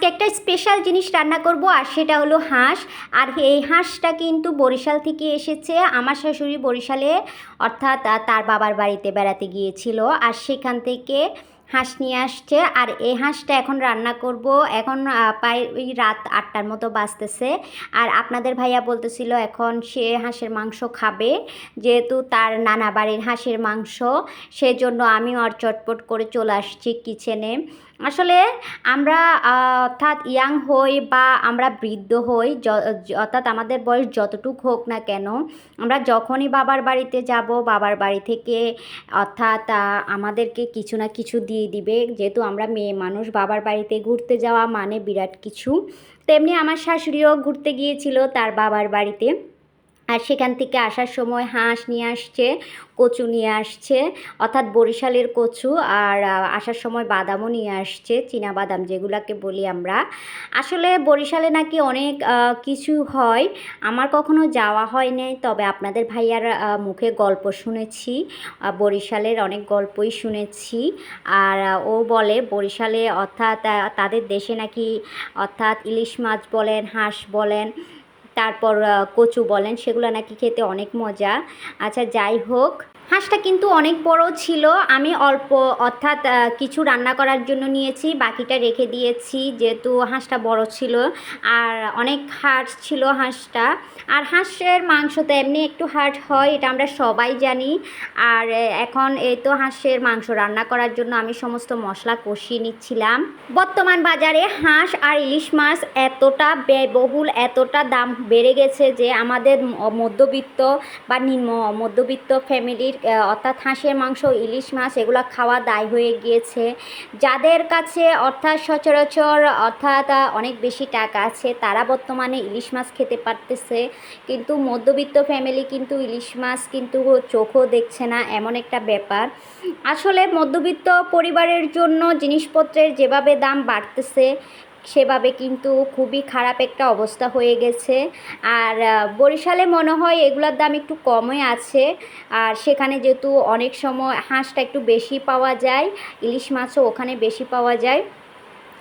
আজকে একটা স্পেশাল জিনিস রান্না করব, আর সেটা হলো হাঁস। আর এই হাঁসটা কিন্তু বরিশাল থেকে এসেছে। আমার শাশুড়ি বরিশালে, অর্থাৎ তার বাবার বাড়িতে বেড়াতে গিয়েছিল। আর সেখান থেকে হাঁস নিয়ে আসছে। আর এই হাঁসটা এখন রান্না করব। এখন প্রায় ওই রাত আটটার মতো বাজতেছে। আর আপনাদের ভাইয়া বলতেছিল এখন সে হাঁসের মাংস খাবে। যেহেতু তার নানা বাড়ির হাঁসের মাংস, সেজন্য আমি আর চটপট করে চলে আসছি কিচেনে আসলে আমরা অর্থাৎ ইয়াং হই বা আমরা বৃদ্ধ হই অর্থাৎ আমাদের বয়স যতটুক হোক না কেন, আমরা যখনই বাবার বাড়িতে যাব, বাবার বাড়ি থেকে, অর্থাৎ আমাদেরকে কিছু না কিছু দিয়ে দিবে। যেহেতু আমরা মেয়ে মানুষ, বাবার বাড়িতে ঘুরতে যাওয়া মানে বিরাট কিছু। তেমনি আমার শাশুড়িও ঘুরতে গিয়েছিল তার বাবার বাড়িতে। আর সেখান থেকে আসার সময় হাঁস নিয়ে আসছে, কচু নিয়ে আসছে, অর্থাৎ বরিশালের কচু আর আসার সময় বাদামও নিয়ে আসছে, চীনা বাদাম যেগুলাকে বলি আমরা। আসলে বরিশালে নাকি অনেক কিছু হয়, আমার কখনো যাওয়া হয় নাই, তবে আপনাদের ভাইয়ার মুখে গল্প শুনেছি বরিশালের অনেক গল্পই শুনেছি, আর ও বলে বরিশালে অর্থাৎ তাদের দেশে নাকি অর্থাৎ ইলিশ মাছ বলেন, হাঁস বলেন তারপর কচু বলেন সেগুলো নাকি খেতে অনেক মজা। আচ্ছা যাই হোক হাঁসটা কিন্তু অনেক বড় ছিল। আমি অল্প, অর্থাৎ কিছু রান্না করার জন্য নিয়েছি, বাকিটা রেখে দিয়েছি যেহেতু হাঁসটা বড় ছিল। আর অনেক হার্ড ছিল হাঁসটা। আর হাঁসের মাংস তো এমনি একটু হার্ড হয়, এটা আমরা সবাই জানি। আর এখন এই তো হাঁসের মাংস রান্না করার জন্য আমি সমস্ত মশলা কষিয়ে নিচ্ছিলাম। বর্তমান বাজারে হাঁস আর ইলিশ মাছ এতটা ব্যয়বহুল, এতটা দাম বেড়ে গেছে যে আমাদের মধ্যবিত্ত বা নিম্ন, মধ্যবিত্ত ফ্যামিলির অর্থাৎ হাঁসের মাংস, ইলিশ মাছ, এগুলো খাওয়া দায় হয়ে গিয়েছে। যাদের কাছে অর্থাৎ সচরাচর অর্থাৎ অনেক বেশি টাকা আছে, তারা বর্তমানে ইলিশ মাছ খেতে পারতেছে। কিন্তু মধ্যবিত্ত ফ্যামিলি কিন্তু ইলিশ মাছ কিন্তু চোখও দেখছে না, এমন একটা ব্যাপার। আসলে মধ্যবিত্ত পরিবারের জন্য জিনিসপত্রের যেভাবে দাম বাড়তেছে সেভাবে কিন্তু খুবই খারাপ একটা অবস্থা হয়ে গেছে। আর বরিশালে মনে হয় এগুলোর দাম একটু কমই আছে। আর সেখানে যেহেতু অনেক সময় হাঁসটা একটু বেশি পাওয়া যায়, ইলিশ মাছও ওখানে বেশি পাওয়া যায়।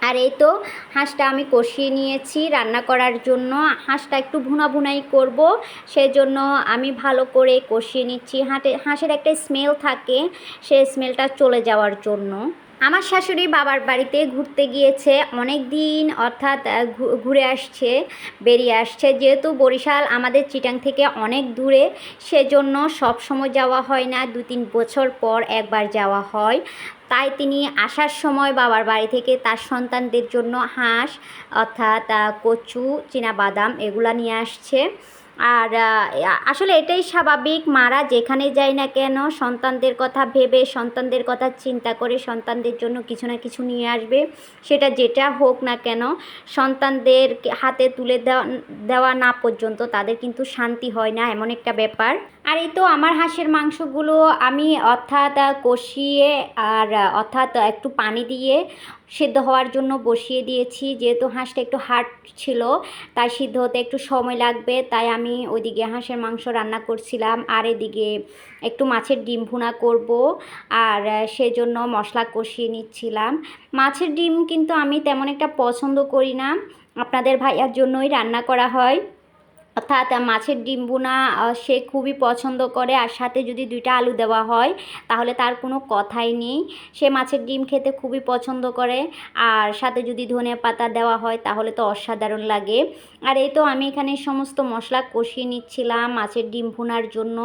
আর এই তো হাঁসটা আমি কষিয়ে নিয়েছি রান্না করার জন্য। হাঁসটা একটু ভুনা ভুনাই করব, সেজন্য আমি ভালো করে কষিয়ে নিচ্ছি। হাঁটে, হাঁসের একটা স্মেল থাকে সেই স্মেলটা চলে যাওয়ার জন্য। আমার শাশুড়ি বাবার বাড়িতে ঘুরতে গিয়েছে, অনেক দিন অর্থাৎ ঘুরে আসছে, বেরিয়ে আসছে। যেহেতু বরিশাল আমাদের চিটাং থেকে অনেক দূরে, সেজন্য সব সময় যাওয়া হয় না। দু তিন বছর পর একবার যাওয়া হয়। তাই তিনি আসার সময় বাবার বাড়ি থেকে তার সন্তানদের জন্য হাঁস, অর্থাৎ কচু বাদাম এগুলা নিয়ে আসছে। আর আসলে এটাই স্বাভাবিক, মারা যেখানে যায় না কেন, সন্তানদের কথা ভেবে, সন্তানদের কথা চিন্তা করে সন্তানদের জন্য কিছু না কিছু নিয়ে আসবে, সেটা যেটা হোক না কেন, সন্তানদের হাতে তুলে দেওয়া দেওয়া না পর্যন্ত তাদের কিন্তু শান্তি হয় না, এমন একটা ব্যাপার। আর এই তো আমার হাঁসের মাংসগুলো আমি অর্থাৎ কষিয়ে আর অর্থাৎ একটু পানি দিয়ে সিদ্ধ হওয়ার জন্য বসিয়ে দিয়েছি। যেহেতু হাঁসটা একটু হার্ড ছিল, তাই সিদ্ধ হতে একটু সময় লাগবে। তাই আমি ওইদিকে হাঁসের মাংস রান্না করছিলাম। আর এদিকে একটু মাছের ডিম ভুনা করব। আর সেজন্য মশলা কষিয়ে নিচ্ছিলাম। মাছের ডিম কিন্তু আমি তেমন একটা পছন্দ করি না। আপনাদের ভাইয়ার জন্যই রান্না করা হয়। অর্থাৎ মাছের ডিম বোনা সে খুবই পছন্দ করে। আর সাথে যদি দুইটা আলু দেওয়া হয়, তাহলে তার কোনো কথাই নেই। সে মাছের ডিম খেতে খুবই পছন্দ করে। আর সাথে যদি ধনে পাতা দেওয়া হয়, তাহলে তো অসাধারণ লাগে। আর এই তো আমি এখানে সমস্ত মশলা কষিয়ে নিচ্ছিলাম মাছের ডিম ভুনার জন্য।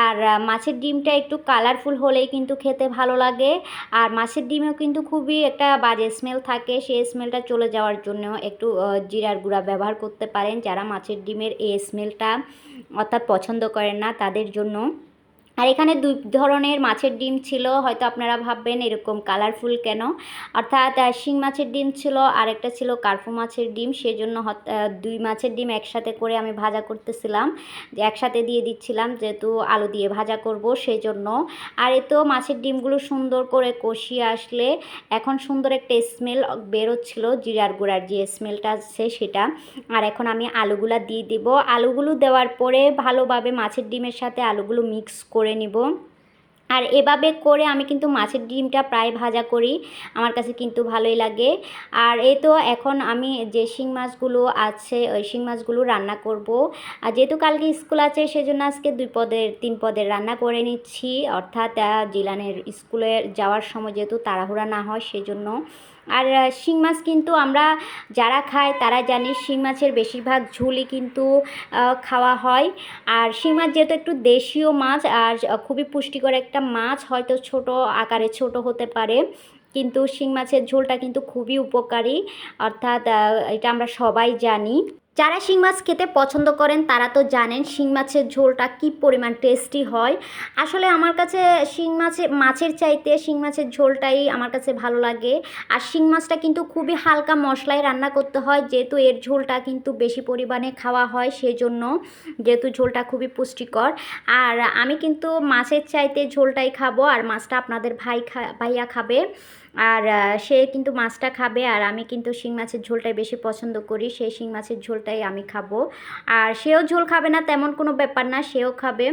আর মাছের ডিমটা একটু কালারফুল হলেই কিন্তু খেতে ভালো লাগে। আর মাছের ডিমেও কিন্তু খুবই একটা বাজে স্মেল থাকে। সেই স্মেলটা চলে যাওয়ার জন্য একটু জিরার গুঁড়া ব্যবহার করতে পারেন যারা মাছের ডিমের এই স্মেলটা অর্থাৎ পছন্দ করেন না তাদের জন্য আর এখানে দুই ধরনের মাছের ডিম ছিল, হয়তো আপনারা ভাববেন এরকম কালারফুল কেন? অর্থাৎ শিং মাছের ডিম ছিল আর একটা ছিল কার্পু মাছের ডিম, সেজন্য দুই মাছের ডিম একসাথে করে আমি ভাজা করতেছিলাম। যে একসাথে দিয়ে দিচ্ছিলাম, যেহেতু আলু দিয়ে ভাজা করব সেই জন্য আর এ তো মাছের ডিমগুলো সুন্দর করে কষিয়ে আসলে এখন সুন্দর একটা স্মেল বেরোচ্ছিল, জিরার গুঁড়ার যে স্মেলটা আছে সেটা। আর এখন আমি আলুগুলা দিয়ে দিব। আলুগুলো দেওয়ার পরে ভালোভাবে মাছের ডিমের সাথে আলুগুলো মিক্স করে নিব। আর এভাবে করে আমি কিন্তু মাছের ডিমটা প্রায় ভাজা করি। আমার কাছে কিন্তু ভালোই লাগে। আর এই তো এখন আমি যে শিং মাছগুলো আছে, ওই শিং মাছগুলো রান্না করব। আর যেহেতু কালকে স্কুল আছে, সেজন্য আজকে দুই পদের, তিন পদের রান্না করে নিচ্ছি। অর্থাৎ জিলানের স্কুলে যাওয়ার সময় যেহেতু তাড়াহুড়া না হয়, সেজন্য আর শিং মাছ কিন্তু আমরা যারা খায় তারা জানি শিং মাছের বেশিরভাগ ঝুলই কিন্তু খাওয়া হয়। আর শিং মাছ যেহেতু একটু দেশীয় মাছ, আর খুবই পুষ্টিকর একটা মাছ, হয়তো ছোট আকারে ছোট হতে পারে, কিন্তু শিং মাছের ঝোলটা কিন্তু খুবই উপকারী। অর্থাৎ এটা আমরা সবাই জানি। যারা শিং মাছ খেতে পছন্দ করেন, তারা তো জানেন শিং মাছের ঝোলটা কী পরিমাণ টেস্টি হয়। আসলে আমার কাছে শিং মাছের মাছের চাইতে শিং মাছের ঝোলটাই আমার কাছে ভালো লাগে। আর শিং মাছটা কিন্তু খুবই হালকা মশলায় রান্না করতে হয়, যেহেতু এর ঝোলটা কিন্তু বেশি পরিমাণে খাওয়া হয়, সেজন্য যেহেতু ঝোলটা খুবই পুষ্টিকর। আর আমি কিন্তু মাছের চাইতে ঝোলটাই খাব, আর মাছটা আপনাদের ভাই খা, ভাইয়া খাবে। আর সে কিন্তু মাছটা খাবে আর আমি কিন্তু শিং মাছের ঝোলটাই বেশি পছন্দ করি। সেই শিং মাছের ঝোলটাই আমি খাব। আর সেও ঝোল খাবে না, তেমন কোনো ব্যাপার না, সেও খাবে।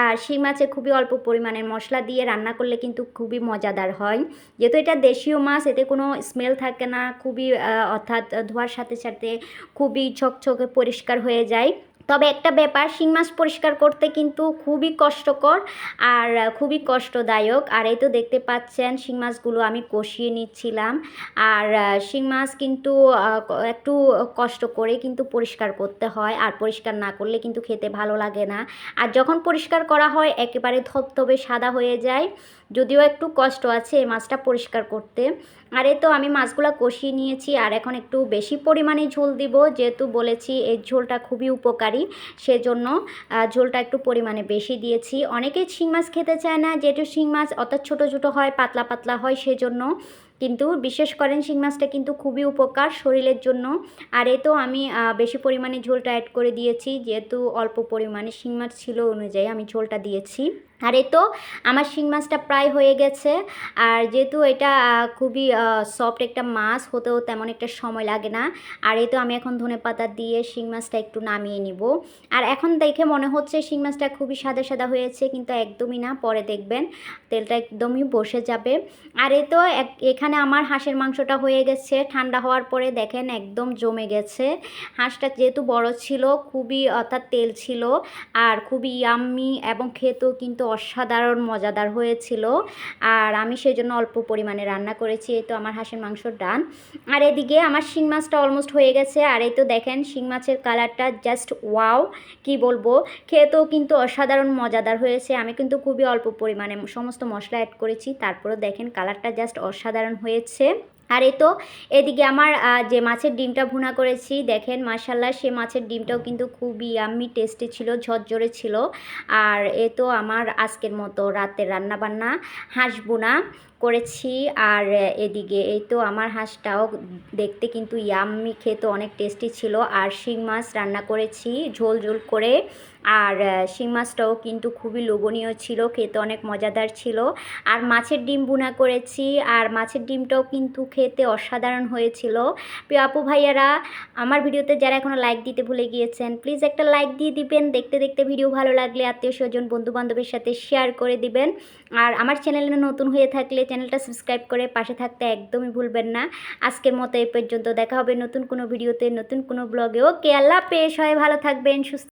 আর শিং মাছে খুবই অল্প পরিমাণের মশলা দিয়ে রান্না করলে কিন্তু খুবই মজাদার হয়। যেহেতু এটা দেশীয় মাছ, এতে কোনো স্মেল থাকে না, খুবই অর্থাৎ ধোয়ার সাথে সাথে খুবই ঝকঝকে পরিষ্কার হয়ে যায়। তবে একটা ব্যাপার, শিং মাছ পরিষ্কার করতে কিন্তু খুবই কষ্টকর আর খুবই কষ্টদায়ক। আর এই তো দেখতে পাচ্ছেন, শিং মাছগুলো আমি কষিয়ে নিচ্ছিলাম। আর শিং মাছ কিন্তু একটু কষ্ট করে কিন্তু পরিষ্কার করতে হয়। আর পরিষ্কার না করলে কিন্তু খেতে ভালো লাগে না। আর যখন পরিষ্কার করা হয়, একেবারে ধবধবে সাদা হয়ে যায়। যদিও একটু কষ্ট আছে এই মাছটা পরিষ্কার করতে। আর এই তো আমি মাছগুলো কষিয়ে নিয়েছি, আর এখন একটু বেশি পরিমাণে ঝোল দিব। যেহেতু বলেছি এই ঝোলটা খুবই উপকারী, সেজন্য ঝোলটা একটু পরিমাণে বেশি দিয়েছি। অনেকেই শিং মাছ খেতে চায় না, যেহেতু শিং মাছ অর্থাৎ ছোটো ছোটো হয়, পাতলা পাতলা হয়, সেজন্য। কিন্তু বিশেষ করেন শিং মাছটা কিন্তু খুবই উপকার শরীরের জন্য। আর এ তো আমি বেশি পরিমাণে ঝোলটা অ্যাড করে দিয়েছি, যেহেতু অল্প পরিমাণে শিং মাছ ছিল অনুযায়ী আমি ঝোলটা দিয়েছি। আর এই তো, আমার শিং মাছটা প্রায় হয়ে গেছে। আর যেহেতু এটা খুবই সফট একটা মাছ, হতেও তেমন একটা সময় লাগে না। আর এই তো আমি এখন ধনে পাতা দিয়ে শিং মাছটা একটু নামিয়ে নিব। আর এখন দেখে মনে হচ্ছে শিং মাছটা খুবই সাদা সাদা হয়েছে, কিন্তু একদমই না, পরে দেখবেন। তেলটা একদমই বসে যাবে। আর এই তো এখানে আমার হাঁসের মাংসটা হয়ে গেছে। ঠান্ডা হওয়ার পরে দেখেন একদম জমে গেছে। হাঁসটা যেহেতু বড় ছিল, খুবই, অর্থাৎ তেল ছিল, আর খুবই ইয়াম্মি এবং খেতেও কিন্তু অসাধারণ, মজাদার হয়েছিল। আর আমি সেই জন্য অল্প পরিমাণে রান্না করেছি, এই তো আমার হাঁসের মাংসর ডান। আর এদিকে আমার শিং মাছটা অলমোস্ট হয়ে গেছে। আর এই তো দেখেন, শিং মাছের কালারটা জাস্ট ওয়াও কি বলব? খেতেও কিন্তু অসাধারণ, মজাদার হয়েছে। আমি কিন্তু খুবই অল্প পরিমাণে সমস্ত মশলা অ্যাড করেছি। তারপরেও দেখেন কালারটা জাস্ট অসাধারণ হয়েছে। আর এই তো, এদিকে আমার যে মাছের ডিমটা ভুনা করেছি, দেখেন মাশাল্লাহ সে মাছের ডিমটাও কিন্তু খুবই আম্মি টেস্টি ছিল, ঝরঝরে ছিল। আর এ তো আমার আজকের মতো রাতের রান্নাবান্না, হাঁস বোনা করেছি। আর এদিকে এই তো আমার হাঁসটাও দেখতে কিন্তু ইয়াম্মি খেতে অনেক টেস্টি ছিল। আর শিং মাছ রান্না করেছি, ঝোল ঝোল করে। আর শিং মাছটাও কিন্তু খুবই লোভনীয় ছিল, খেতে অনেক মজাদার ছিল। আর মাছের ডিম বুনা করেছি, আর মাছের ডিমটাও কিন্তু খেতে অসাধারণ হয়েছিল। প্রিয় আপু ভাইয়ারা, আমার ভিডিওতে যারা এখনও লাইক দিতে ভুলে গিয়েছেন প্লিজ একটা লাইক দিয়ে দিবেন। দেখতে দেখতে ভিডিও ভালো লাগলে আত্মীয় স্বজন বন্ধু বান্ধবের সাথে শেয়ার করে দিবেন। আর আমার চ্যানেলে নতুন হয়ে থাকলে চ্যানেলটা সাবস্ক্রাইব করে পাশে থাকতে একদমই ভুলবেন না। আজকের মতো এই পর্যন্ত দেখা হবে নতুন কোনো ভিডিওতে নতুন কোনো ব্লগে ওকে আল্লাহ পেশ হয় ভালো থাকবেন, সুস্থ